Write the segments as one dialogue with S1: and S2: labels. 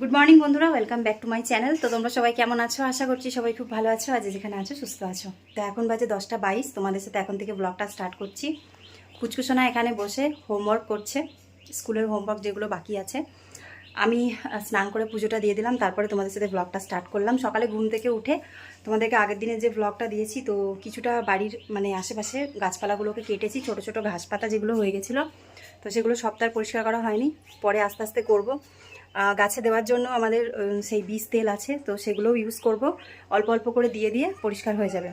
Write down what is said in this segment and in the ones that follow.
S1: Good morning বন্ধুরা welcome back to my channel তো তোমরা সবাই কেমন আছো? আশা করছি সবাই খুব ভালো আছো। আজ যেখানে আছো, সুস্থ আছো। তো এখন বাজে দশটা বাইশ। তোমাদের সাথে এখন থেকে ব্লগটা স্টার্ট করছি। কুচকুসোনা এখানে বসে হোমওয়ার্ক করছে। স্কুলের হোমওয়ার্ক যেগুলো বাকি আছে। আমি স্নান করে পুজোটা দিয়ে দিলাম। তারপরে তোমাদের সাথে ব্লগটা স্টার্ট করলাম। সকালে ঘুম থেকে উঠে তোমাদেরকে আগের দিনে যে ব্লগটা দিয়েছি, তো কিছুটা বাড়ির মানে আশেপাশে গাছপালাগুলোকে কেটেছি। ছোট ছোট ঘাস পাতা যেগুলো হয়ে গেছিল, তো সেগুলো সপ্তাহ পরিষ্কার করা হয়নি। পরে আস্তে আস্তে করব। গাছে দেওয়ার জন্য আমাদের সেই বীজ তেল আছে, তো সেগুলোও ইউজ করব। অল্প অল্প করে দিয়ে দিয়ে পরিষ্কার হয়ে যাবে।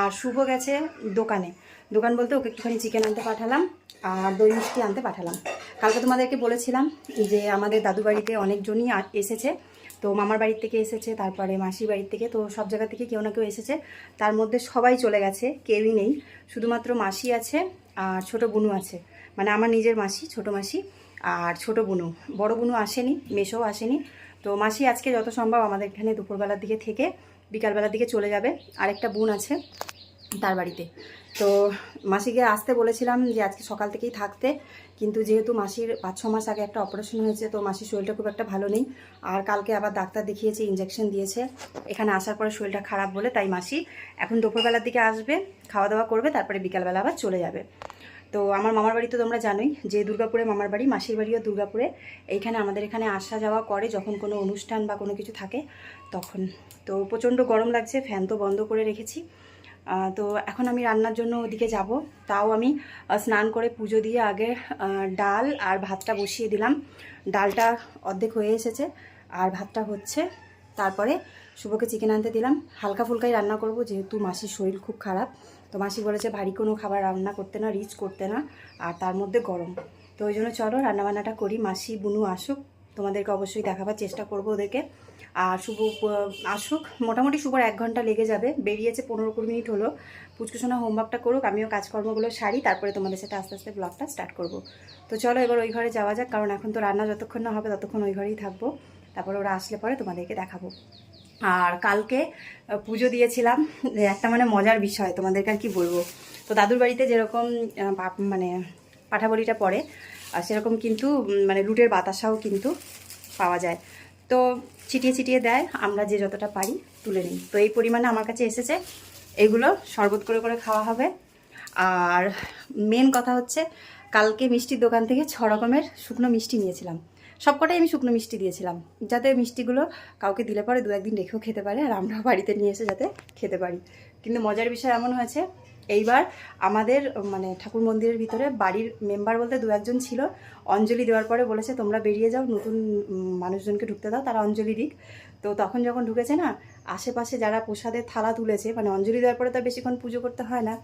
S1: আর শুভ গেছে দোকানে। দোকান বলতে ওকে একটুখানি চিকেন আনতে পাঠালাম, আর দই মিষ্টি আনতে পাঠালাম। কালকে তোমাদেরকে বলেছিলাম যে আমাদের দাদু বাড়িতে অনেকজনই এসেছে। তো মামার বাড়ির থেকে এসেছে, তারপরে মাসির বাড়ির থেকে, তো সব জায়গা থেকে কেউ না কেউ এসেছে। তার মধ্যে সবাই চলে গেছে, কেউই নেই। শুধুমাত্র মাসি আছে আর ছোট বুনু আছে। মানে আমার নিজের মাসি, ছোট মাসি। আর ছোট বুনু, বড় বুনু আসেনি মেশোও আসেনি। তো মাসি আজকে যত সম্ভব আমাদের এখানে দুপুরবেলার দিকে থেকে বিকালবেলার দিকে চলে যাবে। আরেকটা বোন আছে তার বাড়িতে। তো মাসিকে আসতে বলেছিলাম যে আজকে সকাল থেকেই থাকতে, কিন্তু যেহেতু মাসির পাঁচ, ছ মাস আগে একটা অপারেশন হয়েছে, তো মাসির শরীরটা খুব একটা ভালো নেই। আর কালকে আবার ডাক্তার দেখিয়েছে ইঞ্জেকশন দিয়েছে। এখানে আসার পরে শরীরটা খারাপ বলে তাই মাসি এখন দুপুরবেলার দিকে আসবে, খাওয়া দাওয়া করবে, তারপরে বিকালবেলা আবার চলে যাবে। তো আমার মামার বাড়ি তো তোমরা জানোই যে দুর্গাপুরে মামার বাড়ি, মাসির বাড়িও দুর্গাপুরে। এইখানে আমাদের এখানে আসা যাওয়া করে যখন কোনো অনুষ্ঠান বা কোনো কিছু থাকে তখন। তো প্রচণ্ড গরম লাগছে, ফ্যান তো বন্ধ করে রেখেছি। তো এখন আমি রান্নার জন্য ওদিকে যাব। তাও আমি স্নান করে পুজো দিয়ে আগে ডাল আর ভাতটা বসিয়ে দিলাম। ডালটা অর্ধেক হয়ে এসেছে আর ভাতটা হচ্ছে। তারপরে শুভকে চিকেন আনতে দিলাম। হালকা ফুলকাই রান্না করব, যেহেতু মাসির শরীর খুব খারাপ। তো মাসি বলেছে, ভারী কোনো খাবার রান্না করতে না, রিচ করতে না, আর তার মধ্যে গরম। তো ওই জন্য চলো রান্নাবান্নাটা করি, মাসি, বুনু আসুক, তোমাদেরকে অবশ্যই দেখাবার চেষ্টা করব ওদেরকে। আর শুভ আসুক, মোটামুটি শুভর এক ঘণ্টা লেগে যাবে, বেরিয়েছে পনেরো কুড়ি মিনিট হলো। পুচকুসোনা হোমওয়ার্কটা করুক, আমিও কাজকর্মগুলো সারি, তারপরে তোমাদের সাথে আস্তে আস্তে ব্লগটা স্টার্ট করব। তো চলো এবার ওই ঘরে যাওয়া যাক, কারণ এখন তো রান্না যতক্ষণ না হবে ততক্ষণ ওই ঘরেই থাকব। তারপরে ওরা আসলে পরে তোমাদেরকে দেখাবো। আর কালকে পুজো দিয়েছিলাম। একটা মানে মজার বিষয়, তোমাদেরকে আর কি বলব। তো দাদুর বাড়িতে যেরকম মানে পাঠাবলিটা পড়ে, আর সেরকম কিন্তু মানে রুটের বাতাসাও কিন্তু পাওয়া যায়। তো ছিটিয়ে ছিটিয়ে দেয়, আমরা যে যতটা পারি তুলে নিই। তো এই পরিমাণে আমার কাছে এসেছে, এগুলো শরবত করে করে খাওয়া হবে। আর মেন কথা হচ্ছে, কালকে মিষ্টির দোকান থেকে ছ রকমের শুকনো মিষ্টি নিয়েছিলাম। সবকটাই আমি শুকনো মিষ্টি দিয়েছিলাম, যাতে মিষ্টিগুলো কাউকে দিলে পরে দু একদিন রেখেও খেতে পারে আর আমরাও বাড়িতে নিয়ে এসে যাতে খেতে পারি। কিন্তু মজার বিষয় এমন হয়েছে, এইবার আমাদের মানে ঠাকুর মন্দিরের ভিতরে বাড়ির মেম্বার বলতে দু একজন ছিল, অঞ্জলি দেওয়ার পরে বলেছে, তোমরা বেরিয়ে যাও, নতুন মানুষজনকে ঢুকতে দাও, তারা অঞ্জলি দিক। তো তখন যখন ঢুকেছে না, আশেপাশে যারা প্রসাদের থালা তুলেছে মানে অঞ্জলি দেওয়ার পরে তো বেশিক্ষণ পুজো করতে হয় না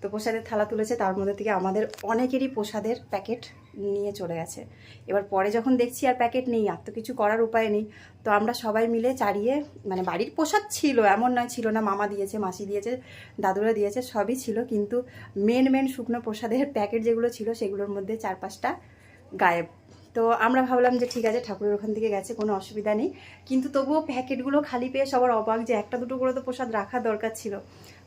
S1: তো প্রসাদের থালা তুলেছে, তার মধ্যে থেকে আমাদের অনেকেরই প্রসাদের প্যাকেট নিয়ে চলে গেছে। এবার পরে যখন দেখছি আর প্যাকেট নেই, আর তো কিছু করার উপায় নেই, তো আমরা সবাই মিলে চারিয়ে মানে বাড়ির প্রসাদ ছিল, এমন নয় ছিল না, মামা দিয়েছে, মাসি দিয়েছে, দাদুরা দিয়েছে, সবই ছিল, কিন্তু মেন মেন শুকনো প্রসাদের প্যাকেট যেগুলো ছিল, সেগুলোর মধ্যে চার পাঁচটা গায়েব। তো আমরা ভাবলাম যে ঠিক আছে, ঠাকুরের ওখান থেকে গেছে, কোনো অসুবিধা নেই, কিন্তু তবুও প্যাকেটগুলো খালি পেয়ে সবার অবাক যে একটা দুটো করে তো প্রসাদ রাখার দরকার ছিল।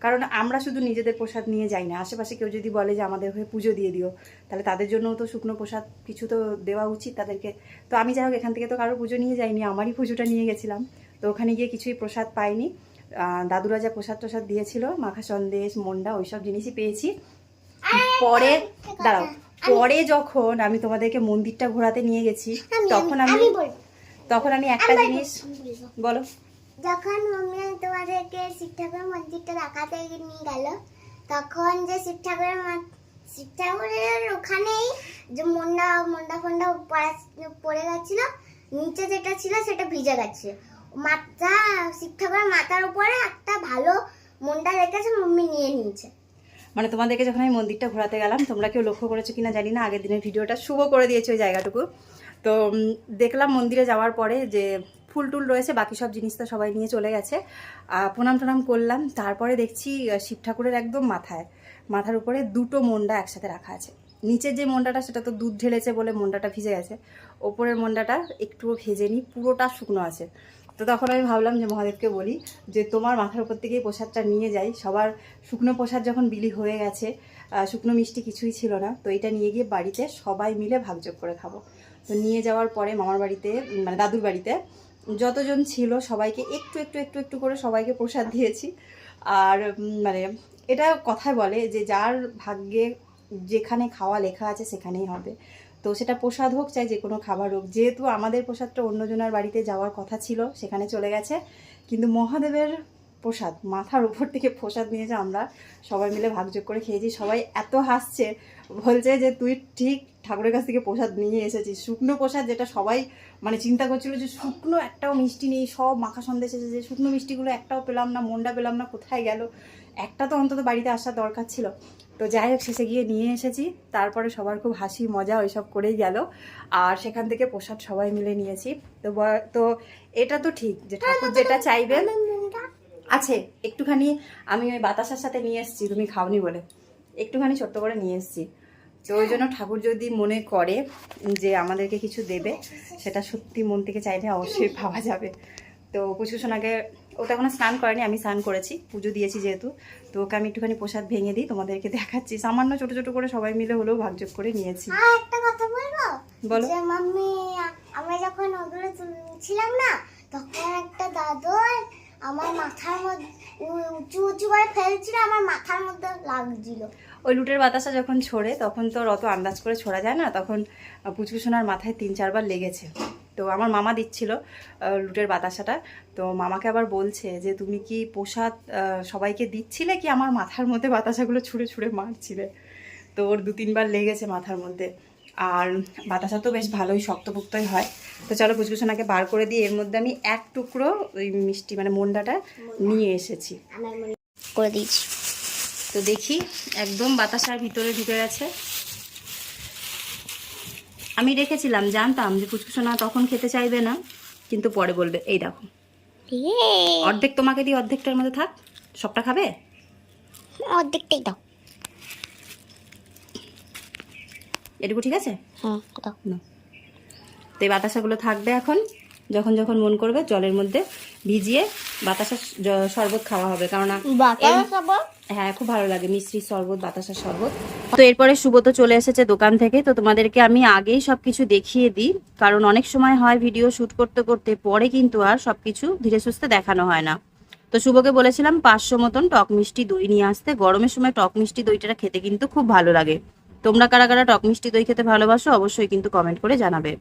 S1: কারণ আমরা শুধু নিজেদের প্রসাদ নিয়ে যাই না। আশেপাশে কেউ যদি বলে যে আমাদের হয়ে পুজো দিয়ে দিও তাহলে তাদের জন্যও তো শুকনো প্রসাদ কিছু তো দেওয়া উচিত তাদেরকে। তো আমি যাই হোক এখান থেকে তো কারোর পুজো নিয়ে যাইনি আমারই পুজোটা নিয়ে গেছিলাম। তো ওখানে গিয়ে কিছুই প্রসাদ পাইনি। দাদুরা যা প্রসাদ প্রসাদ দিয়েছিল মাখা সন্দেশ মন্ডা ওইসব জিনিসই পেয়েছি। পরে দাঁড়াও পরে যখন আমি তোমাদেরকে মন্দিরটা ঘোরাতে নিয়ে গেছি তখন আমি তখন আমি একটা জিনিস বলো।
S2: যখন মাম্মি তোমাদেরকে শিব ঠাকুরের মন্দিরটা দেখাতে নিয়ে গেল, তখন যে শিব ঠাকুরের শিব ঠাকুরের ওখানেই যে মন্ডা মন্ডা ফন্ডা পড়া- পড়ে গেছিল, নিচে যেটা ছিল সেটা ভিজে গেছে। মাথা শিব ঠাকুরের মাথার উপরে একটা ভালো মন্ডা রেখেছে মম্মি নিয়ে নিয়েছে।
S1: মানে তোমাদেরকে যখন আমি মন্দিরটা ঘোরাতে গেলাম, তোমরা কেউ লক্ষ্য করেছ কিনা জানি না, আগের দিনের ভিডিওটা শুভ করে দিয়েছে ওই জায়গাটুকু। তো দেখলাম মন্দিরে যাওয়ার পরে যে ফুল টুল রয়েছে, বাকি সব জিনিস তো সবাই নিয়ে চলে গেছে। প্রণাম টনাম করলাম, তারপরে দেখছি শিব ঠাকুরের একদম মাথায়, মাথার উপরে দুটো মন্ডা একসাথে রাখা আছে। নিচের যে মন্ডাটা, সেটা তো দুধ ঢেলেছে বলে মন্ডাটা ভিজে গেছে। ওপরের মন্ডাটা একটুও ভেজেনি পুরোটা শুকনো আছে। তো তখন আমি ভাবলাম যে মহাদেবকে বলি যে, তোমার মাথার উপর থেকেই প্রসাদটা নিয়ে যাই। সবার শুকনো প্রসাদ যখন বিলি হয়ে গেছে শুকনো মিষ্টি কিছুই ছিল না। তো এটা নিয়ে গিয়ে বাড়িতে সবাই মিলে ভাগযোগ করে খাব। তো নিয়ে যাওয়ার পরে মামার বাড়িতে মানে দাদুর বাড়িতে যতজন ছিল সবাইকে একটু একটু একটু একটু করে সবাইকে প্রসাদ দিয়েছি। আর মানে এটা কথায় বলে যে যার ভাগ্যে যেখানে খাওয়া লেখা আছে সেখানেই হবে। তো সেটা প্রসাদ হোক চাই যে কোনো খাবার হোক। যেহেতু আমাদের প্রসাদটা অন্যজনের বাড়িতে যাওয়ার কথা ছিল, সেখানে চলে গেছে। কিন্তু মহাদেবের প্রসাদ, মাথার উপর থেকে প্রসাদ নিয়েছে আমরা সবাই মিলে ভাগযোগ করে খেয়েছি, সবাই এত হাসছে বলছে যে তুই ঠিক ঠাকুরের কাছ থেকে প্রসাদ নিয়ে এসেছিস। শুকনো প্রসাদ যেটা সবাই মানে চিন্তা করছিল যে শুকনো একটাও মিষ্টি নেই সব মাখা সন্দেশ এসেছে। শুকনো মিষ্টিগুলো একটাও পেলাম না মন্ডা পেলাম না কোথায় গেল? একটা তো অন্তত বাড়িতে আসার দরকার ছিল। তো যাই হোক শেষে গিয়ে নিয়ে এসেছি। তারপরে সবার খুব হাসি মজা ওইসব করেই গেল। আর সেখান থেকে প্রসাদ সবাই মিলে নিয়েছি। তো তো এটা তো ঠিক যে ঠাকুর যেটা চাইবেন। আছে একটুখানি আমি ওই বাতাসার সাথে নিয়ে এসেছি তুমি খাওনি বলে। একটুখানি ছোট্ট করে নিয়ে এসেছি। তো ওই জন্য ঠাকুর যদি মনে করে যে আমাদেরকে কিছু দেবে সেটা সত্যি মন থেকে চাইলে অবশ্যই পাওয়া যাবে। তো পুষ্কুসোনাকে ও তো এখনও স্নান করেনি আমি স্নান করেছি পুজো দিয়েছি যেহেতু। তো ওকে আমি একটুখানি প্রসাদ ভেঙে দিই তোমাদেরকে দেখাচ্ছি। সামান্য ছোট ছোট করে সবাই মিলে হলেও ভাগযোগ করে নিয়েছি।
S2: একটা কথা বলব?
S1: বলো।
S2: মাম্মি আমরা যখন ওগুলো তুলছিলাম না তখন একটা দাদু আমার মাথার মধ্যে উঁচু উঁচু করে ফেলছিল আমার মাথার মধ্যে লাগছিল।
S1: ওই লুটের বাতাসা যখন ছোড়ে তখন তো অত আন্দাজ করে ছোড়া যায় না তখন পুচকুসোনার মাথায় তিন চারবার লেগেছে। তো আমার মামা দিচ্ছিল লুটের বাতাসাটা। তো মামাকে আবার বলছে যে তুমি কি আহ, সবাইকে দিচ্ছিলে কি আমার মাথার মধ্যে বাতাসাগুলো ছুঁড়ে ছুঁড়ে মারছিলে? তো ওর দু তিনবার লেগেছে মাথার মধ্যে। আর বাতাসা তো বেশ ভালোই শক্তপুক্তই হয়। তো চলো পুচকুসোনাকে বার করে দিয়ে এর মধ্যে আমি এক টুকরো ওই মিষ্টি মানে মন্ডাটা নিয়ে এসেছি।
S2: করে দিয়েছি।
S1: তো দেখি একদম বাতাসার ভিতরে ঢুকে গেছে। আমি রেখেছিলাম জানতাম যে পুচকুসোনা তখন খেতে চাইবে না কিন্তু পরে বলবে এই দেখো। অর্ধেক তোমাকে দিয়ে অর্ধেকটার মধ্যে থাক। সবটা খাবে?
S2: অর্ধেকটাই দাও।
S1: এটুকু ঠিক আছে? তো এই বাতাসাগুলো থাকবে এখন। যখন যখন মন করবে জলের মধ্যে ভিজিয়ে বাতাসা শরবত খাওয়া হবে।
S2: বাতাস
S1: হ্যাঁ খুব ভালো লাগে। মিষ্টি শরবত বাতাসা শরবত। তো এরপরে সুব্রত চলে এসেছে দোকান থেকে। তো তোমাদেরকে আমি আগেই সবকিছু দেখিয়ে দিই। কারণ অনেক সময় হয় ভিডিও শুট করতে করতে পরে কিন্তু আর সবকিছু ধীরে সুস্থে দেখানো হয় না। তো শুভকে বলেছিলাম পাঁচশো মতন টক মিষ্টি দই নিয়ে আসতে। গরমের সময় টক মিষ্টি দইটা খেতে কিন্তু খুব ভালো লাগে। তোমরা কারা কারা টক মিষ্টি দই খেতে ভালোবাসো অবশ্যই কিন্তু কমেন্ট করে জানাবে।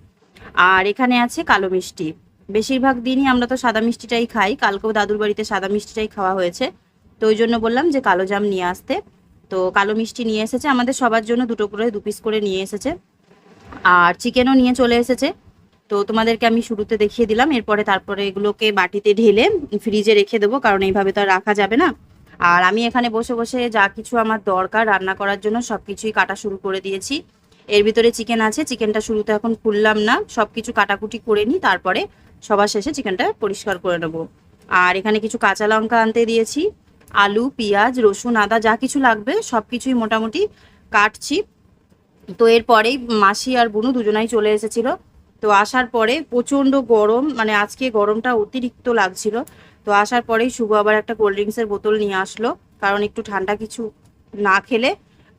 S1: আর এখানে আছে কালো মিষ্টি। বেশিরভাগ দিনই আমরা তো সাদা মিষ্টিটাই খাই। কালকেও দাদুর বাড়িতে সাদা মিষ্টিটাই খাওয়া হয়েছে। তো ওই জন্য বললাম যে কালো জাম নিয়ে আসতে। তো কালো মিষ্টি নিয়ে এসেছে। আমাদের সবার জন্য দুটো করে, দু পিস করে নিয়ে এসেছে। আর চিকেনও নিয়ে চলে এসেছে। তো তোমাদেরকে আমি শুরুতে দেখিয়ে দিলাম। এরপরে তারপরে এগুলোকে বাটিতে ঢেলে ফ্রিজে রেখে দেবো। কারণ এইভাবে তো আর রাখা যাবে না। আর আমি এখানে বসে বসে যা কিছু আমার দরকার রান্না করার জন্য সব কিছুই কাটা শুরু করে দিয়েছি। এর ভিতরে চিকেন আছে চিকেনটা শুরুতে এখন খুললাম না। সব কিছু কাটাকুটি করে নিই, তারপরে সবার শেষে চিকেনটা পরিষ্কার করে নেব। আর এখানে কিছু কাঁচা লঙ্কা আনতে দিয়েছি, আলু, পেঁয়াজ, রসুন, আদা, যা কিছু লাগবে সব কিছুই মোটামুটি কাটছি। তো এরপরেই মাসি আর বুনু দুজনাই চলে এসেছিল। তো আসার পরে প্রচণ্ড গরম মানে আজকে গরমটা অতিরিক্ত লাগছিল। তো আসার পরেই শুভ আবার একটা কোল্ড ড্রিঙ্কসের বোতল নিয়ে আসলো, কারণ একটু ঠান্ডা কিছু না খেলে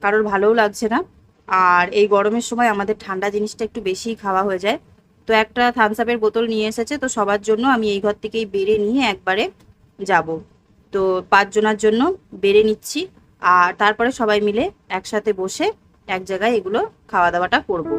S1: কারোর ভালোও লাগছে না। আর এই গরমের সময় আমাদের ঠান্ডা জিনিসটা একটু বেশিই খাওয়া হয়ে যায়। তো একটা থামস আপের বোতল নিয়ে এসেছে, তো সবার জন্য আমি এই ঘর থেকেই বেড়ে নিয়ে একবারে যাব। তো পাঁচজনার জন্য বেড়ে নিচ্ছি, আর তারপরে সবাই মিলে একসাথে বসে এক জায়গায় এগুলো খাওয়া দাওয়াটা করব।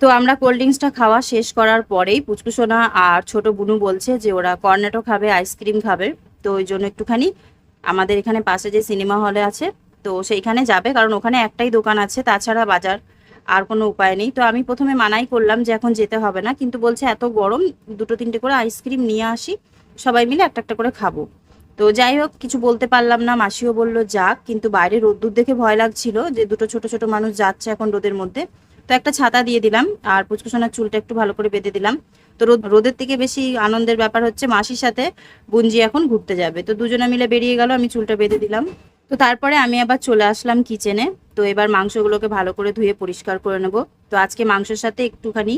S1: তো আমরা কোল্ড ড্রিঙ্কসটা খাওয়া শেষ করার পরেই পুচকুসোনা আর ছোট বুনু বলছে যে ওরা কর্নেটো খাবে আইসক্রিম খাবে। তো ওই জন্য একটুখানি আমাদের এখানে পাশে যে সিনেমা হলে আছে, তো সেইখানে যাবে। কারণ ওখানে একটাই দোকান আছে, তাছাড়া বাজার আর কোনো উপায় নেই। তো আমি প্রথমে মানাই করলাম যে এখন যেতে হবে না, কিন্তু বলছে এত গরম, দুটো তিনটে করে আইসক্রিম নিয়ে আসি, সবাই মিলে একটা একটা করে খাব। তো যাই হোক, কিছু বলতে পারলাম না, মাসিও বলল যাক, কিন্তু বাইরে রোদ্দুর দেখে ভয় লাগছিল যে দুটো ছোট ছোট মানুষ যাচ্ছে এখন রোদের মধ্যে। তো একটা ছাতা দিয়ে দিলাম, আর পুচকুসোনার চুলটা একটু ভালো করে বেঁধে দিলাম। তো রোদ, রোদের থেকে বেশি আনন্দের ব্যাপার হচ্ছে মাসির সাথে গুঞ্জি এখন ঘুরতে যাবে। তো দুজনে মিলে বেরিয়ে গেল, আমি চুলটা বেঁধে দিলাম। তো তারপরে আমি আবার চলে আসলাম কিচেনে তো এবার মাংসগুলোকে ভালো করে ধুয়ে পরিষ্কার করে নেব। তো আজকে মাংসের সাথে একটুখানি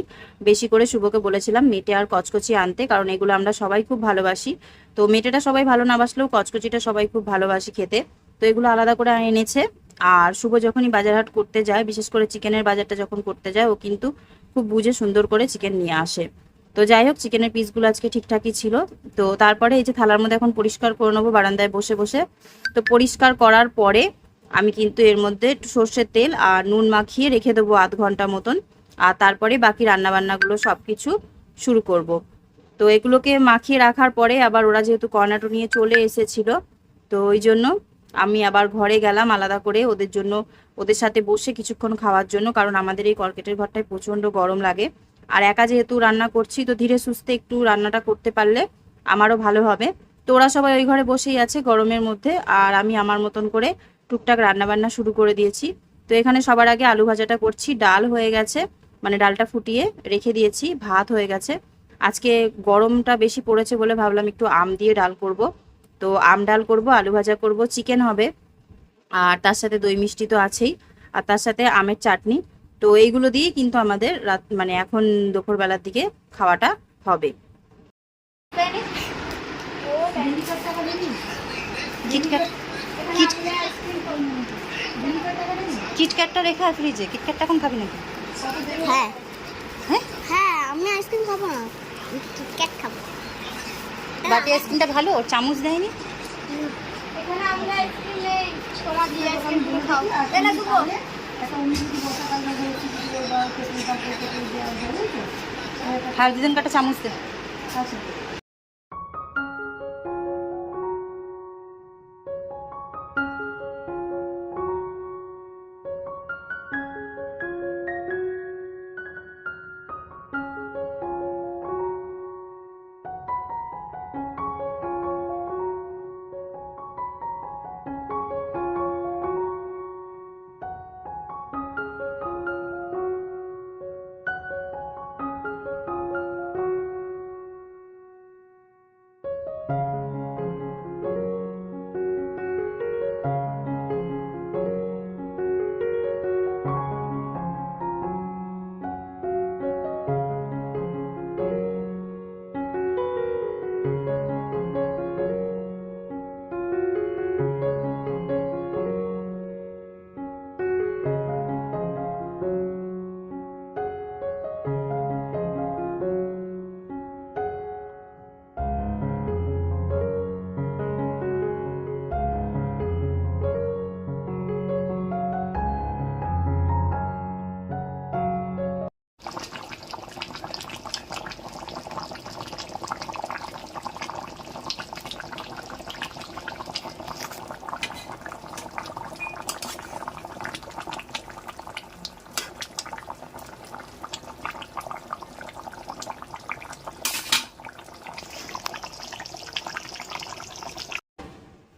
S1: বেশি করে শুভকে বলেছিলাম, মেটে আর কচকচি আনতে, কারণ এগুলো আমরা সবাই খুব ভালোবাসি। তো মেটেটা সবাই ভালো না বাসলেও কচকচিটা সবাই খুব ভালোবাসি খেতে। তো এগুলো আলাদা করে এনেছে আর শুভ যখনই বাজার হাট করতে যায়, বিশেষ করে চিকেনের বাজারটা যখন করতে যায়, ও কিন্তু খুব বুঝে সুন্দর করে চিকেন নিয়ে আসে। তো যাই হোক, চিকেনের পিসগুলো আজকে ঠিকঠাকই ছিল। তো তারপরে এই যে থালার মধ্যে এখন পরিষ্কার করে নেব বারান্দায় বসে বসে। তো পরিষ্কার করার পরে আমি কিন্তু এর মধ্যে একটু সর্ষের তেল আর নুন মাখিয়ে রেখে দেবো আধ ঘণ্টা মতন। আর তারপরে বাকি রান্নাবান্নাগুলো সব কিছু শুরু করব। তো এগুলোকে মাখিয়ে রাখার পরে আবার ওরা যেহেতু কর্নাটো নিয়ে চলে এসেছিল, তো ওই জন্য আমি আবার ঘরে গেলাম আলাদা করে ওদের জন্য, ওদের সাথে বসে কিছুক্ষণ খাওয়ার জন্য, কারণ আমাদের এই কর্কেটের ঘরটায় প্রচণ্ড গরম লাগে। আর একা যেহেতু রান্না করছি, তো ধীরে সুস্থে একটু রান্নাটা করতে পারলে আমারও ভালো হবে। তো ওরা সবাই ওই ঘরে বসেই আছে গরমের মধ্যে, আর আমি আমার মতন করে টুকটাক রান্নাবান্না শুরু করে দিয়েছি। তো এখানে সবার আগে আলু ভাজাটা করছি, ডাল হয়ে গেছে মানে ডালটা ফুটিয়ে রেখে দিয়েছি, ভাত হয়ে গেছে। আজকে গরমটা বেশি পড়েছে বলে ভাবলাম একটু আম দিয়ে ডাল করব। তো আম ডাল করব আলু ভাজা করব চিকেন হবে। আর তার সাথে দই মিষ্টি তো আছেই। আর তার সাথে আমের চাটনি। তো এইগুলো দিয়ে কিন্তু আমাদের রাত মানে এখন দুপুরবেলার দিকে খাওয়াটা হবে। কিটক্যাট কিটক্যাটটা রেখে ফ্রিজে কিটক্যাটটা এখন খাবি নাকি?
S2: হ্যাঁ।
S1: হ্যাঁ?
S2: হ্যাঁ আমি আইসক্রিম খাব না। কিটক্যাট খাব।
S1: বাটি আইসক্রিমটা ভালো? ওর চামচ দেয়নি?
S2: এখানে আমরা আইসক্রিমে ছোলা দিয়ে আইসক্রিম খাও এনে দেবো।
S1: হালদিদান কাটা চামচ দে।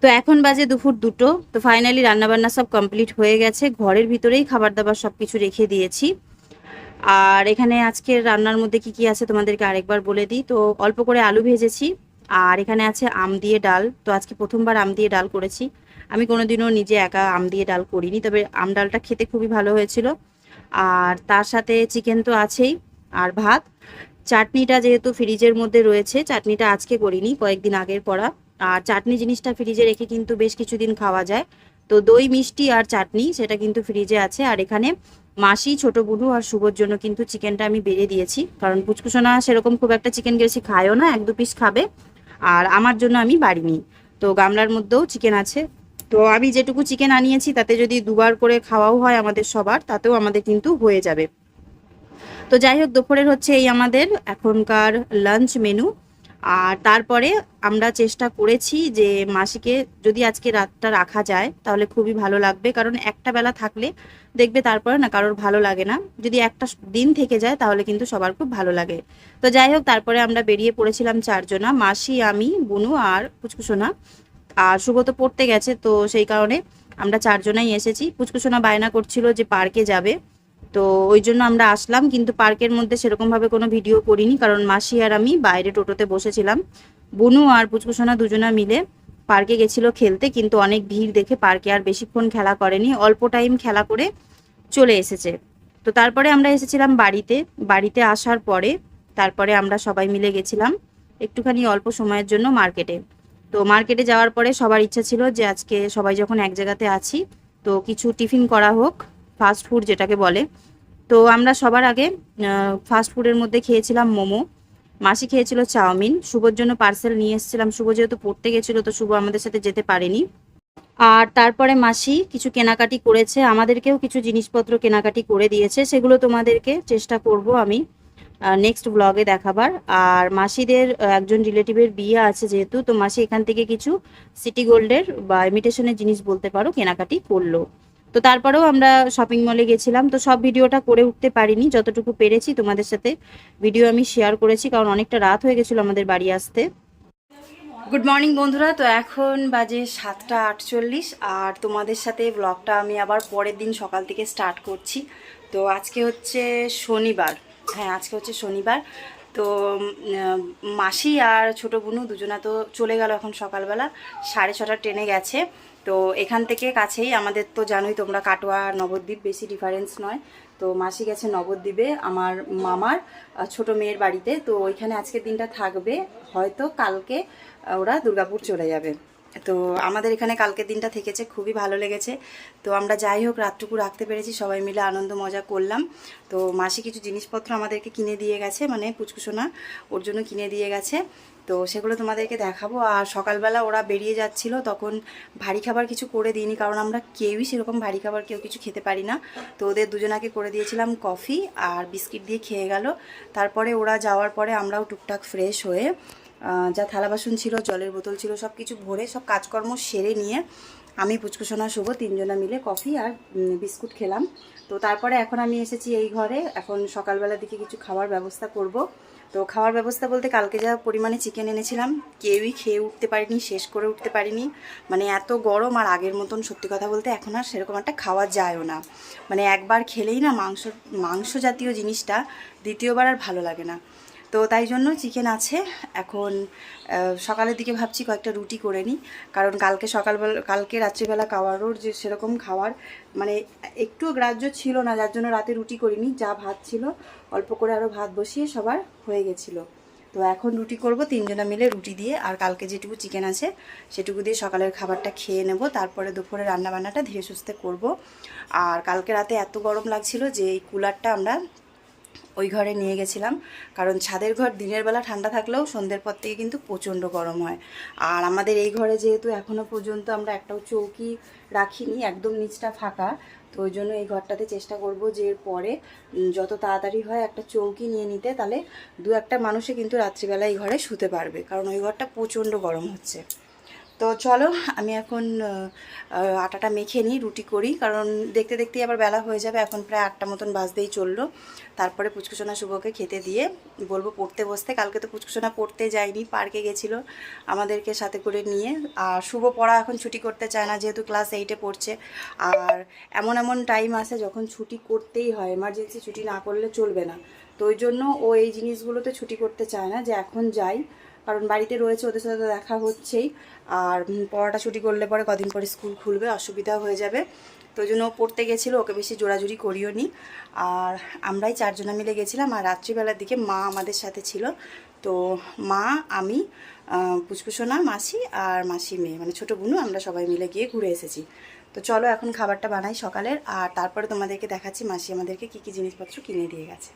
S1: তো এখন বাজে দুপুর দুটো, তো ফাইনালি রান্নাবান্না সব কমপ্লিট হয়ে গেছে। ঘরের ভিতরেই খাবার দাবার সব কিছু রেখে দিয়েছি। আর এখানে আজকের রান্নার মধ্যে কি কি আছে তোমাদেরকে আরেকবার বলে দিই। তো অল্প করে আলু ভেজেছি, আর এখানে আছে আম দিয়ে ডাল। তো আজকে প্রথমবার আম দিয়ে ডাল করেছি। আমি কোনোদিনও নিজে একা আম দিয়ে ডাল করিনি, তবে আম ডালটা খেতে খুবই ভালো হয়েছিল। আর তার সাথে চিকেন তো আছেই, আর ভাত। চাটনিটা যেহেতু ফ্রিজের মধ্যে রয়েছে, চাটনিটা আজকে করিনি, কয়েকদিন আগের করা। আর চাটনি জিনিসটা ফ্রিজে রেখে কিন্তু বেশ কিছুদিন খাওয়া যায়। তো দই, মিষ্টি আর চাটনি সেটা কিন্তু ফ্রিজে আছে। আর এখানে মাসি, ছোট বুড়ু আর শুভর জন্য কিন্তু চিকেনটা আমি বেড়ে দিয়েছি। কারণ পুচকুসোনা সেরকম খুব একটা চিকেন গেছি খায়ও না, এক দু পিস খাবে। আর আমার জন্য আমি বাড়ি নিই। তো গামলার মধ্যেও চিকেন আছে। তো আমি যেটুকু চিকেন আনিয়েছি, তাতে যদি দুবার করে খাওয়াও হয় আমাদের সবার, তাতেও আমাদের কিন্তু হয়ে যাবে। তো যাই হোক, দুপুরের হচ্ছে এই আমাদের এখনকার লাঞ্চ মেনু আর তারপরে আমরা চেষ্টা করেছি যে মাসিকে যদি আজকে রাতটা রাখা যায়, তাহলে খুবই ভালো লাগবে। কারণ একটা বেলা থাকলে দেখবে তারপরে না কারোর ভালো লাগে না। যদি একটা দিন থেকে যায়, তাহলে কিন্তু সবার খুব ভালো লাগে। তো যাই হোক, তারপরে আমরা বেরিয়ে পড়েছিলাম চারজনা, মাসি, আমি, বুনু আর পুচকুসোনা। আর শুভ তো পড়তে গেছে, তো সেই কারণে আমরা চারজনাই এসেছি। পুচকুসোনা বায়না করছিল যে পার্কে যাবে। তো ওই জন্য আমরা আসলাম, কিন্তু পার্কের মধ্যে সেরকমভাবে কোনো ভিডিও করিনি, কারণ মাসি আর আমি বাইরে টোটোতে বসেছিলাম। বনু আর পুচকুসোনা দুজনা মিলে পার্কে গেছিল খেলতে, কিন্তু অনেক ভিড় দেখে পার্কে আর বেশিক্ষণ খেলা করেনি, অল্প টাইম খেলা করে চলে এসেছে। তো তারপরে আমরা এসেছিলাম বাড়িতে বাড়িতে আসার পরে তারপরে আমরা সবাই মিলে গেছিলাম একটুখানি অল্প সময়ের জন্য মার্কেটে। তো মার্কেটে যাওয়ার পরে সবার ইচ্ছা ছিল যে আজকে সবাই যখন এক জায়গাতে আছি, তো কিছু টিফিন করা হোক ফাস্ট ফুড যেটাকে বলে। তো আমরা সবার আগে ফাস্ট ফুডের মধ্যে খেয়েছিলাম মোমো। মাসি খেয়েছিল চাউমিন। শুভর জন্য পার্সেল নিয়ে এসেছিলাম। শুভ যেহেতু পড়তে গেছিল, তো শুভ আমাদের সাথে যেতে পারেনি। আর তারপরে মাসি কিছু কেনাকাটি করেছে। আমাদেরকেও কিছু জিনিসপত্র কেনাকাটি করে দিয়েছে। সেগুলো তোমাদেরকে চেষ্টা করব আমি নেক্সট ব্লগে দেখাবার। আর মাসিদের একজন রিলেটিভের বিয়ে আছে যেহেতু, তো মাসি এখান থেকে কিছু সিটি গোল্ডের বা ইমিটেশনের জিনিস বলতে পারো, কেনাকাটি করল। তো তারপরেও আমরা শপিং মলে গেছিলাম। তো সব ভিডিওটা করে উঠতে পারিনি, যতটুকু পেরেছি তোমাদের সাথে। ভিডিও আমি শেয়ার করেছি, কারণ অনেকটা রাত হয়ে গেছিল আমাদের বাড়ি আসতে। গুড মর্নিং বন্ধুরা, তো এখন বাজে সাতটা আটচল্লিশ, আর তোমাদের সাথে ব্লগটা আমি আবার পরের দিন সকাল থেকে স্টার্ট করছি। তো আজকে হচ্ছে শনিবার হ্যাঁ আজকে হচ্ছে শনিবার। তো মাসি আর ছোটো বুনু দুজনা তো চলে গেল এখন সকালবেলা, সাড়ে ছটা ট্রেনে গেছে। তো এখান থেকে কাছেই আমাদের তো জানোই তোমরা কাটোয়া নবদ্বীপ, বেশি ডিফারেন্স নয়। তো মাসি গেছে নবদ্বীপে, আমার মামার ছোট মেয়ের বাড়িতে। তো ওইখানে আজকের দিনটা থাকবে, হয়তো কালকে ওরা দুর্গাপুর চলে যাবে। তো আমাদের এখানে কালকের দিনটা থেকেছে, খুবই ভালো লেগেছে। তো আমরা যাই হোক, রাতটুকু রাখতে পেরেছি, সবাই মিলে আনন্দ মজা করলাম। তো মাসি কিছু জিনিসপত্র আমাদেরকে কিনে দিয়ে গেছে মানে পুচকুসোনা ওর জন্য কিনে দিয়ে গেছে। তো সেগুলো তোমাদেরকে দেখাবো। আর সকালবেলা ওরা বেরিয়ে যাচ্ছিল, তখন ভারী খাবার কিছু করে দিইনি, কারণ আমরা কেউই সেরকম ভারী খাবার কেউ কিছু খেতে পারি না। তো ওদের দুজনাকে করে দিয়েছিলাম কফি আর বিস্কিট দিয়ে খেয়ে গেল। তারপরে ওরা যাওয়ার পরে আমরাও টুকটাক ফ্রেশ হয়ে যা থালা বাসন ছিল, জলের বোতল ছিল সব কিছু ভরে সব কাজকর্ম সেরে নিয়ে আমি পুচকুসোনা, শুভ তিনজনা মিলে কফি আর বিস্কুট খেলাম। তো তারপরে এখন আমি এসেছি এই ঘরে। এখন সকালবেলার দিকে কিছু খাওয়ার ব্যবস্থা করব। তো খাওয়ার ব্যবস্থা বলতে কালকে যা পরিমাণে চিকেন এনেছিলাম, কেউই খেয়ে উঠতে পারিনি, শেষ করে উঠতে পারিনি। মানে এত গরম আর আগের মতন সত্যি কথা বলতে এখন আর সেরকম একটা খাওয়া যায়ও না। মানে একবার খেলেই না মাংস মাংস জাতীয় জিনিসটা দ্বিতীয়বার আর ভালো লাগে না। তো তাই জন্য চিকেন আছে। এখন সকালের দিকে ভাবছি কয়েকটা রুটি করে নিই। কারণ কালকে সকালবেলা, কালকে রাত্রিবেলা খাওয়ারও যে সেরকম খাওয়ার মানে একটু গ্রাহ্য ছিল না, যার জন্য রাতে রুটি করিনি। যা ভাত ছিল, অল্প করে আরও ভাত বসিয়ে সবার হয়ে গেছিল। তো এখন রুটি করব, তিনজনা মিলে রুটি দিয়ে, আর কালকে যেটুকু চিকেন আছে, সেটুকু দিয়ে সকালের খাবারটা খেয়ে নেব। তারপরে দুপুরে রান্নাবান্নাটা ধীরে সুস্থে করব। আর কালকে রাতে এত গরম লাগছিল যে, এই কুলারটা আমরা ওই ঘরে নিয়ে গেছিলাম। কারণ ছাদের ঘর দিনের বেলা ঠান্ডা থাকলেও সন্ধ্যের পর থেকে কিন্তু প্রচণ্ড গরম হয়। আর আমাদের এই ঘরে যেহেতু এখনও পর্যন্ত আমরা একটাও চৌকি রাখিনি, একদম নিচটা ফাঁকা, তো ওই জন্য এই ঘরটাতে চেষ্টা করব যে পরে যত তাড়াতাড়ি হয় একটা চৌকি নিয়ে নিতে, তাহলে দু একটা মানুষে কিন্তু রাত্রিবেলা এই ঘরে শুতে পারবে। কারণ ওই ঘরটা প্রচণ্ড গরম হচ্ছে। তো চলো, আমি এখন আটাটা মেখে নিই, রুটি করি। কারণ দেখতে দেখতেই আবার বেলা হয়ে যাবে, এখন প্রায় আটটা মতন বাজতেই চলল। তারপরে পুচকুসোনা শুভকে খেতে দিয়ে বলব পড়তে বসতে। কালকে তো পুচকুসোনা পড়তে যায়নি, পার্কে গেছিল আমাদেরকে সাথে করে নিয়ে। আর শুভ পড়া এখন ছুটি করতে চায় না, যেহেতু ক্লাস এইটে পড়ছে। আর এমন এমন টাইম আসে যখন ছুটি করতেই হয় এমার্জেন্সি ছুটি না করলে চলবে না। তো ওই জন্য ও এই জিনিসগুলোতে ছুটি করতে চায় না যে এখন যাই। কারণ বাড়িতে রয়েছে, ওদের সাথে তো দেখা হচ্ছেই। আর পড়াটা ছুটি করলে পরে কদিন পরে স্কুল খুলবে, অসুবিধা হয়ে যাবে। তো জন্য ও পড়তে গেছিল, ওকে বেশি জোরাজুরি করিও নি আর আমরাই চারজনা মিলে গেছিলাম, আর রাত্রিবেলার দিকে মা আমাদের সাথে ছিল। তো মা, আমি পুচকুসোনা মাসি আর মাসি মেয়ে মানে ছোটো বুনু, আমরা সবাই মিলে গিয়ে ঘুরে এসেছি। তো চলো, এখন খাবারটা বানাই সকালের, আর তারপরে তোমাদেরকে দেখাচ্ছি মাসি আমাদেরকে কী কী জিনিসপত্র কিনে দিয়ে গেছে।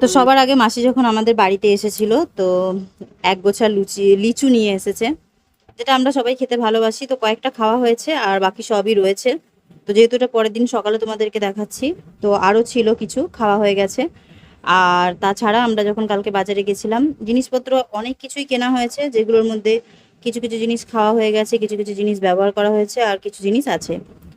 S1: তো সবার আগে মাসি যখন আমাদের বাড়িতে এসেছিল, তো এক গোছা লুচি, লিচু নিয়ে এসেছে, যেটা আমরা সবাই খেতে ভালোবাসি। তো কয়েকটা খাওয়া হয়েছে আর বাকি সবই রয়েছে। তো যেহেতু এটা পরের দিন সকালে তোমাদেরকে দেখাচ্ছি, তো আরও ছিল কিছু, খাওয়া হয়ে গেছে। আর তাছাড়া আমরা যখন কালকে বাজারে গেছিলাম, জিনিসপত্র অনেক কিছুই কেনা হয়েছে, যেগুলোর মধ্যে কিছু কিছু জিনিস খাওয়া হয়ে গেছে, কিছু কিছু জিনিস ব্যবহার করা হয়েছে আর কিছু জিনিস আছে।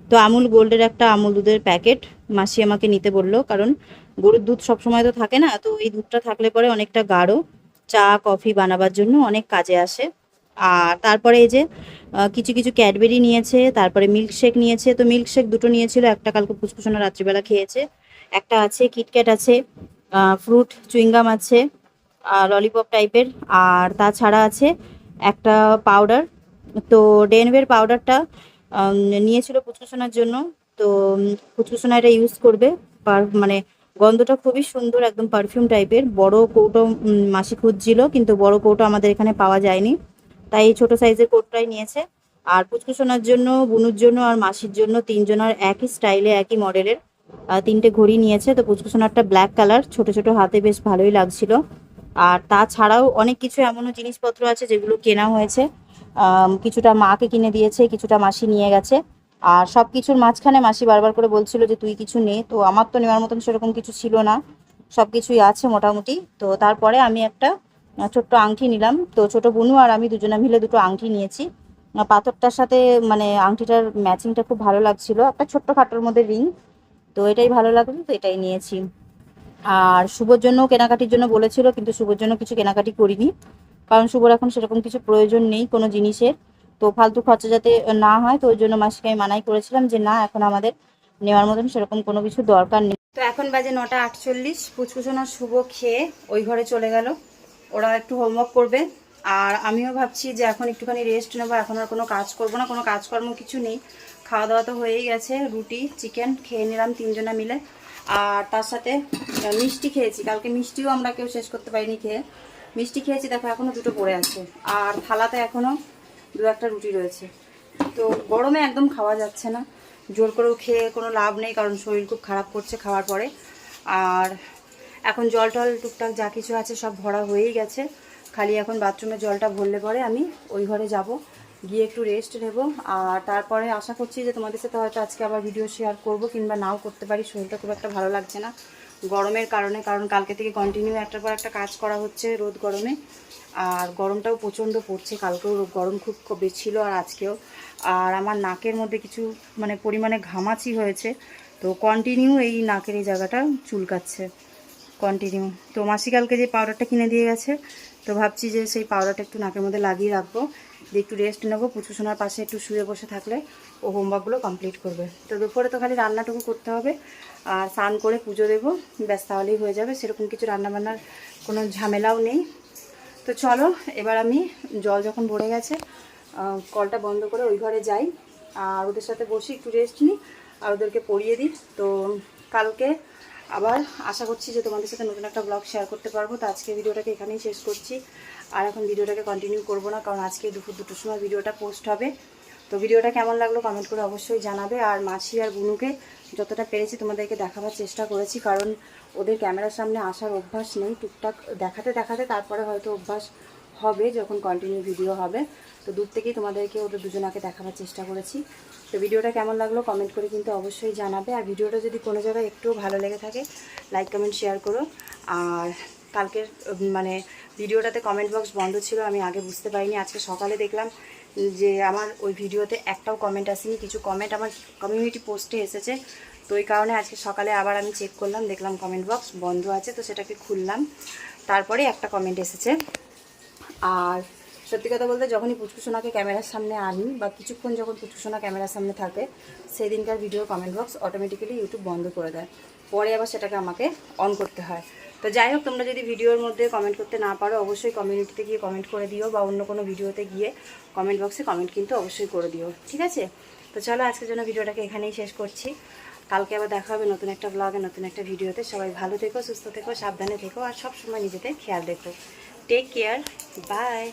S1: তো আমুল গোল্ডের একটা আমুল দুধের প্যাকেট মাসি আমাকে নিতে বলল, কারণ গরুর দুধ সবসময় তো থাকে না তো এই দুধটা থাকলে পরে অনেকটা গাঢ়। চা কফি বানাবার জন্য অনেক কাজে আসে। আর তারপরে এই যে কিছু কিছু ক্যাডবেরি নিয়েছে তারপরে মিল্কশেক নিয়েছে তো মিল্কশেক দুটো নিয়েছিল একটা কালকে পুচকুসোনা রাত্রিবেলা খেয়েছে। একটা আছে কিটক্যাট আছে ফ্রুট চুইংগাম আছে ললিপপ টাইপের। আর তাছাড়া আছে একটা পাউডার তো ডেনভের পাউডারটা নিয়েছিল পুচকুসোনার জন্য তো উম, পুচকুসোনা এটা ইউজ করবে মানে গন্ধটা খুবই সুন্দর, একদম পারফিউম টাইপের বড় কৌটো মাসি খুঁজছিল, কিন্তু বড় কৌটো আমাদের এখানে পাওয়া যায়নি। তাই ছোট সাইজের কোটটাই নিয়েছে। আর পুচকুসোনার জন্য, বুনুর জন্য আর মাসির জন্য তিনজনের একই স্টাইলে একই মডেলের তিনটে ঘড়ি নিয়েছে। তো পুচকুসোনারটা ব্ল্যাক কালার ছোট ছোট হাতে বেশ ভালোই লাগছিল। আর তাছাড়াও অনেক কিছু এমনও জিনিসপত্র আছে যেগুলো কেনা হয়েছে। কিছুটা মাকে কিনে দিয়েছে, কিছুটা মাসি নিয়ে গেছে। আর সব কিছুর মাঝখানে মাসি বারবার করে বলছিল যে তুই কিছু নে। তো আমার তো নেওয়ার মতন সেরকম কিছু ছিল না। সব কিছুই আছে মোটামুটি। তো তারপরে আমি একটা ছোট্ট আংটি নিলাম। তো ছোট বুনু আর আমি দুজনে মিলে দুটো আংটি নিয়েছি। পাথরটার সাথে মানে আংটিটার ম্যাচিংটা খুব ভালো লাগছিল। একটা ছোট্ট খাটোর মধ্যে রিং। তো এটাই ভালো লাগল, তো এটাই নিয়েছি। আর শুভর জন্য কেনাকাটির জন্য বলেছিল, কিন্তু শুভর জন্য কিছু কেনাকাটি করিনি। কারণ শুভর এখন সেরকম কিছু প্রয়োজন নেই কোনো জিনিসের। তো ফালতু খরচা যাতে না হয়, তো ওই জন্য মাসিকে আমি মানাই করেছিলাম যে, না, এখন আমাদের নেওয়ার মতন সেরকম কোনো কিছু দরকার নেই। তো এখন বাজে নটা আটচল্লিশ। পুচকুচোনা শুভ খেয়ে ওই ঘরে চলে গেল। ওরা একটু হোমওয়ার্ক করবে। আর আমিও ভাবছি যে, এখন একটুখানি রেস্ট নেব। এখন আর কোনো কাজ করব না। কোনো কাজকর্ম কিছু নেই। খাওয়া দাওয়া তো হয়েই গেছে। রুটি চিকেন খেয়ে নিলাম তিনজনা মিলে। আর তার সাথে মিষ্টি খেয়েছি। কালকে মিষ্টিও আমরা কেউ শেষ করতে পারিনি খেয়ে। মিষ্টি খেয়েছি। দেখো এখনও দুটো পড়ে আছে। আর থালাতে এখনও দু একটা রুটি রয়েছে। তো গরমে একদম খাওয়া যাচ্ছে না। জোর করেও খেয়ে কোনো লাভ নেই, কারণ শরীর খুব খারাপ করছে খাওয়ার পরে। আর এখন জল টল টুকটাক যা কিছু আছে সব ভরা হয়েই গেছে। খালি এখন বাথরুমে জলটা ভরলে পরে আমি ওই ঘরে যাব, গিয়ে একটু রেস্ট নেব। আর তারপরে আশা করছি যে তোমাদের সাথে হয়তো আজকে আবার ভিডিও শেয়ার করব, কিংবা নাও করতে পারি, শরীরটা খুব একটা ভালো লাগছে না। গরমের কারণে, কারণ কালকে থেকে কন্টিনিউ একটার পর একটা কাজ করা হচ্ছে রোদ গরমে। আর গরমটাও প্রচণ্ড পড়ছে, কালকেও গরম খুব ছিল আর আজকেও। আর আমার নাকের মধ্যে কিছু মানে পরিমাণে ঘামাচি হয়েছে, তো কন্টিনিউ এই নাকের এই জায়গাটা চুলকাচ্ছে। কন্টিনিউ তো মাসি কালকে যে পাউডারটা কিনে দিয়ে গেছে, তো ভাবছি যে সেই পাউডারটা একটু নাকের মধ্যে লাগিয়ে রাখব। দিয়ে একটু রেস্ট নেব, পুচু সোনার পাশে একটু শুয়ে বসে থাকলে ও হোমওয়ার্কগুলো কমপ্লিট করবে। তো দুপুরে তো খালি রান্নাটুকু করতে হবে, আর স্নান করে পুজো দেবো, ব্যাস তাহলেই হয়ে যাবে, সেরকম কিছু রান্নাবান্নার কোনো ঝামেলাও নেই। তো চলো, এবার আমি জল যখন ভরে গেছে কলটা বন্ধ করে ওই ঘরে যাই, আর ওদের সাথে বসি একটু রেস্ট নিই, আর ওদেরকে পড়িয়ে দিই। তো কালকে আবার আশা করছি যে তোমাদের সাথে নতুন একটা ব্লগ শেয়ার করতে পারব। তো আজকে ভিডিওটাকে এখানেই শেষ করছি। আর এখন ভিডিওটাকে কন্টিনিউ করব না, কারণ আজকে দুপুর দুটোর সময় ভিডিওটা পোস্ট হবে। তো ভিডিওটা কেমন লাগল কমেন্ট করে অবশ্যই জানাবে। আর মাসি আর বুনুকে যতটা পেরেছি তোমাদেরকে দেখাবার চেষ্টা করেছি, কারণ ওদের ক্যামেরার সামনে আসার অভ্যাস নেই। টুকটাক দেখাতে দেখাতে তারপরে হয়তো অভ্যাস হবে যখন কন্টিনিউ ভিডিও হবে। তো দূর থেকেই তোমাদেরকে ওদের দুজনাকে দেখাবার চেষ্টা করেছি। তো ভিডিওটা কেমন লাগল কমেন্ট করে কিন্তু অবশ্যই জানাবে। আর ভিডিওটা যদি কোনো জায়গায় একটুও ভালো লেগে থাকে লাইক কমেন্ট শেয়ার করো। আর কালকের মানে ভিডিওটাতে কমেন্ট বক্স বন্ধ ছিল, আমি আগে বুঝতে পারিনি, আজকে সকালে দেখলাম যে আমার ওই ভিডিওতে একটাও কমেন্ট আসেনি, কিছু কমেন্ট আমার কমিউনিটি পোস্টে এসেছে। তো ওই কারণে আজকে সকালে আবার আমি চেক করলাম, দেখলাম কমেন্ট বক্স বন্ধ আছে, তো সেটাকে খুললাম। তারপরে একটা কমেন্ট এসেছে। আর সত্যি কথা বলতে যখনই পুচকুসোনাকে ক্যামেরার সামনে আনি বা কিছুক্ষণ যখন পুচকুসোনা ক্যামেরার সামনে থাকে সেই দিনকার ভিডিওর কমেন্ট বক্স অটোমেটিক্যালি ইউটিউব বন্ধ করে দেয়। পরে আবার সেটাকে আমাকে অন করতে হয়। তো যাই হোক, তোমরা যদি ভিডিওর মধ্যে কমেন্ট করতে না পারো, অবশ্যই কমিউনিটিতে গিয়ে কমেন্ট করে দিও বা অন্য কোনো ভিডিওতে গিয়ে কমেন্ট বক্সে কমেন্ট কিন্তু অবশ্যই করে দিও, ঠিক আছে? তো চলো, আজকের জন্য ভিডিওটাকে এখানেই শেষ করছি। কালকে আবার দেখা হবে নতুন একটা ব্লগে নতুন একটা ভিডিওতে সবাই ভালো থেকো, সুস্থ থেকো, সাবধানে থেকো, আর সবসময় নিজেদের খেয়াল রেখো। Take care bye